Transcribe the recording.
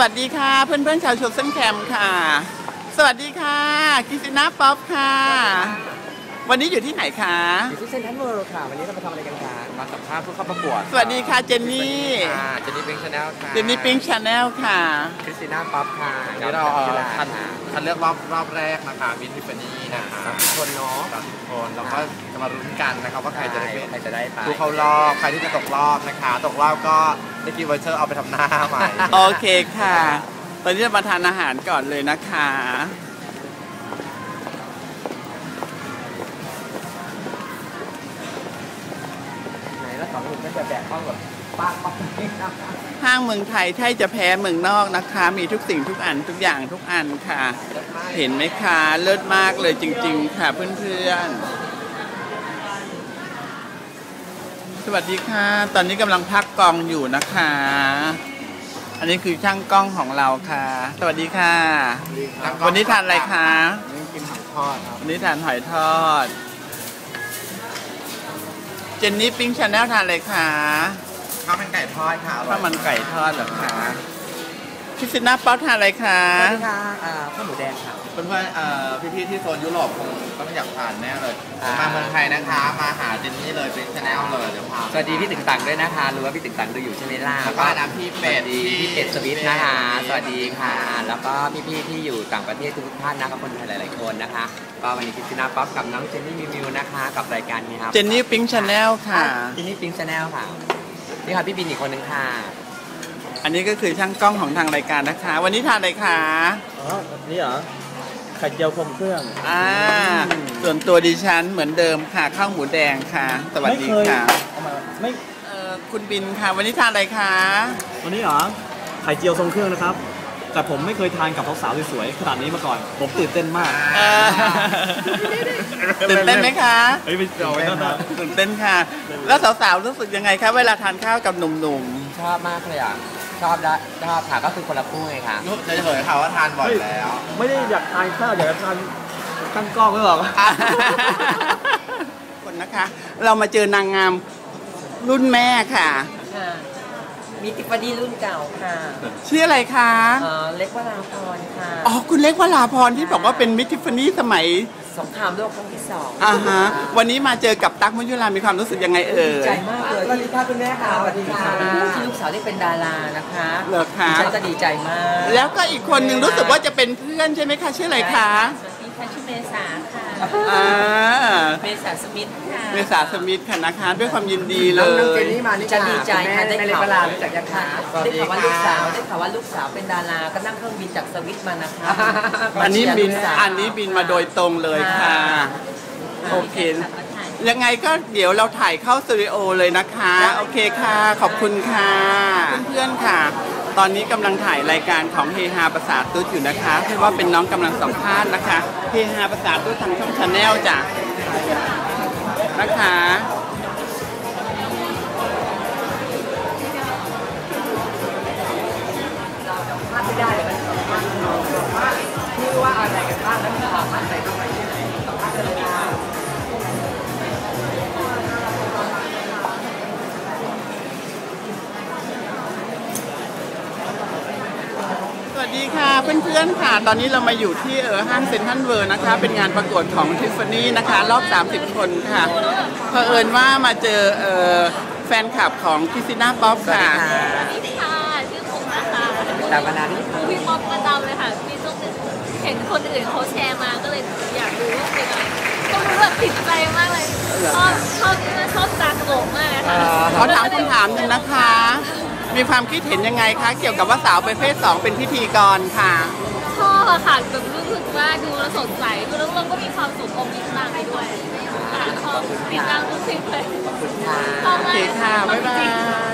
วัสดีค่ะ เพื่อนๆชาวชว์เส้นแคมค่ะ สวัสดีค่ะกิซินาป๊อปค่ะ วันนี้อยู่ที่ไหนคะ อยู่ที่เซนทรัลเวิลด์ค่ะ วันนี้เรามาทำอะไรกันคะมาสัมภาษณ์ผู้เข้าประกวดสวัสดีค่ะเจนนี่ค่ะเจนนี่ปิงชาแนลค่ะเจนนี่ปิงชาแนลค่ะคริสติน่าป๊อปค่ะนี่เราเอ่อคัดค่ะคัดเลือกรอบรอบแรกนะคะมินทิฟานี่นะคะสามสิบคนเนาะสามสิบคนแล้วก็จะมารุ้นกันนะครับว่าใครจะได้เป็นใครจะได้ไปผู้เข้ารอบใครที่จะตกรอบนะคะ ตกรอบก็ได้กิฟต์วอเชอร์เอาไปทำหน้าใหม่โอเคค่ะ ตอนนี้เรามาทานอาหารก่อนเลยนะคะ ไหนแล้วสองคนก็จะแบกข้องแบบป้าป้าห้างเมืองไทยถ้าจะแพ้เมืองนอกนะคะ มีทุกสิ่งทุกอันทุกอย่างทุกอันค่ะ เห็นไหมคะเลิศมากเลยจริง ๆ ค่ะเพื่อนๆ สวัสดีค่ะ ตอนนี้กำลังพักกองอยู่นะคะ อันนี้คือช่างกล้องของเราค่ะ สวัสดีค่ะ วันนี้ทานอะไรคะนี่กินหอยทอดครับ วันนี้ทานหอยทอด เจนนี่ปิ้งชาแนลทานอะไรคะข้าวมันไก่ทอดค่ะอร่อย ข้าวมันไก่ทอดเหรอคะ คริสติน่าป๊อปทานอะไรคะสวัสดีค่ะอ่าข้าวหมูแดงค่ะ เพื่อนๆเอ่อพี่ๆที่โซนยุโรปคงต้องอยากทานแน่เลย อ่าม มาเมืองไทยนะคะ มาหาเจนนี่เลยเป็นชาแนลเลยเดี๋ยวพาสวัสดีพี่ตึงตังด้วยนะคะรู้ว่าพี่ตึงตังดูอยู่ใช่ไหมล่ะแล้วก็น้ำพี่เป็ดสวัสดีพี่เป็ดสวิตนะคะ สวัสดีค่ะ แล้วก็พี่ๆที่อยู่ต่างประเทศทุกๆท่านนะครับคนไทยหลายๆคนนะคะ ก็วันนี้คริสติน่าป๊อปกับน้องเจนนี่มิวมิวนะคะ กับรายการนี้ครับเจนนี่ปิ้งชาแนลค่ะ เจนนี่ปิงชาแนลค่ะ นี่ค่ะพี่บินอีกคนนึงค่ะ อันนี้ก็คือช่างกล้องของทางรายการนะคะ วันนี้ทานอะไรคะอ๋อนี่เหรอไข่เจียวคมเครื่อง อ่า ส่วนตัวดิฉันเหมือนเดิมค่ะข้าวหมูแดงค่ะ สวัสดีไม่เคยค่ะเอามาไม่เอ่อคุณบินค่ะ วันนี้ทานอะไรคะวันนี้เหรอไข่เจียวทรงเครื่องนะครับ แต่ผมไม่เคยทานกับสาวๆสวยๆขนาดนี้มาก่อน ผมตื่นเต้นมากเอ่อตื่นเต้นไหมคะ เฮ้ยไปเอาไปนั่นนะตื่นเต้นค่ะ แล้วสาวๆรู้สึกยังไงคะเวลาทานข้าวกับหนุ่มชอบมากเลยอะ ชอบได้ชอบค่ะก็คือคนละคู่ไงค่ะนุ๊กเฉยๆค่ะว่าทานบ่อยแล้ว ไม่ได้อยากทานข้าวอยากจะทานข้างกล้องหรือเปล่าๆคนนะคะ เรามาเจอนางงามรุ่นแม่ค่ะค่ะมีติฟานีรุ่นเก่าค่ะ ชื่ออะไรคะเอ่อเล็กวราพรค่ะ อ๋อ คุณเล็กวราพรที่บอกว่าเป็นมิทิฟานี่สมัยสงครามโลกครั้งที่สองอ่าฮะ วันนี้มาเจอกับตั๊กมุยุรามีความรู้สึกยังไงเอ่ดียใจมากเลยสวัสดีค่ะคุณแม่ค่ะสวัสดีค่ะที่ลูกสาวได้เป็นดารานะคะเหรอคะฉันก็ดีใจมากแล้วก็อีกคนหนึ่งรู้สึกว่าจะเป็นเพื่อนใช่ไหมคะชื่ออะไรคะสวัสดีค่ะชื่อเมษาค่ะ อ่าเมษาสมิธค่ะเมษาสมิธค่ะนะคะ ด้วยความยินดีเลน้องน้องเจย นนี่มานี่จะดีใจค่ะได้แม่เล็กข่าวเวลารู้จักยังคะได้ข่าวว่าลูกสาวได้ข่าวว่าลูกสาวเป็นดาราก็นั่งเครื่องบินจากสวิตมานะคะอันนี้บินลูกสาว อันนี้บินมาโดยตรงเลยค่ะ โอเค ยังไงก็เดี๋ยวเราถ่ายเข้าสตูดิโอเลยนะคะ โอเคค่ะ ขอบคุณค่ะ เพื่อนๆค่ะ ตอนนี้กำลังถ่ายรายการของเฮฮาประสาทตุ๊ดอยู่นะคะเพื่อว่าเป็นน้องกำลังสัมภาษณ์นะคะเฮฮาประสาทตุ๊ดทางช่องชาแนลจ้ะนะคะ ค่ะเพื่อนๆค่ะ ตอนนี้เรามาอยู่ที่เออห้างเซ็นทรัลเวิร์นะคะ เป็นงานประกวดของทิฟฟานี่นะคะ รอบ 30 คนค่ะเผอิญว่ามาเจอเออแฟนคลับของคริสติน่าป๊อปค่ะสวัสดีค่ะ ชื่อผมนะคะตามมานานนี่ดูพี่ป๊อปประจำเลยค่ะมีช่วงหนึงเห็นคนอื่นเขาแชร์มาก็เลยอยากรู้ว่าเป็นอะไรก็รู้แบบติดใจมากเลยชอบชอบชอบจากโกะมากเลยค่ะขอถามคำถามหนึ่งนะคะ มีความคิดเห็นยังไงคะเกี่ยวกับว่าสาวประเภท2เป็นพิธีกรค่ะ ชอบอะค่ะแบบรู้สึกว่าดูแล้วสดใสดูแล้วเราก็มีความสุขอมยิ้มตามไปด้วยค่ะชอบติดตามทุกคลิปเลยชอบโอมาเคกค่ะชอบบ๊ายบาจริงย